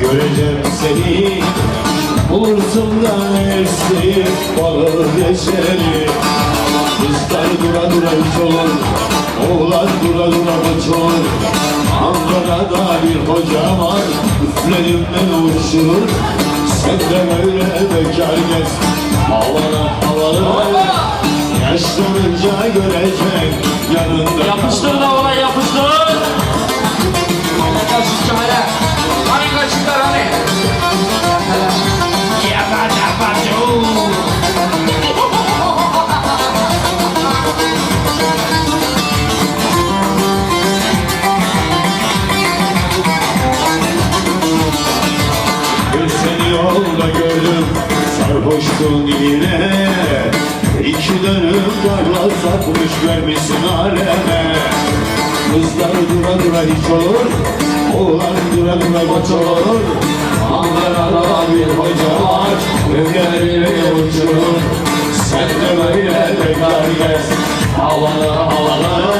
göreceğim seni. Bulursun da nefsi balır geçeri Kızlar dura dura hiç olur Oğlan dura dura hiç olur Ankara'da bir hoca var Üfledim ben uçurur Sen de böyle bekar gez Havana havalı Yaşlanınca görecek yanında Yapıştır da olay yapıştır. Sarhoştun yine. İki dönüm darla satmış vermişsin aleme. Kızlar dura dura hiç olur Oğlan dura dura maç olur. Ankara'da bir hoca var Evlerini uçurur Sen de böyle bekar gez Havalı havalı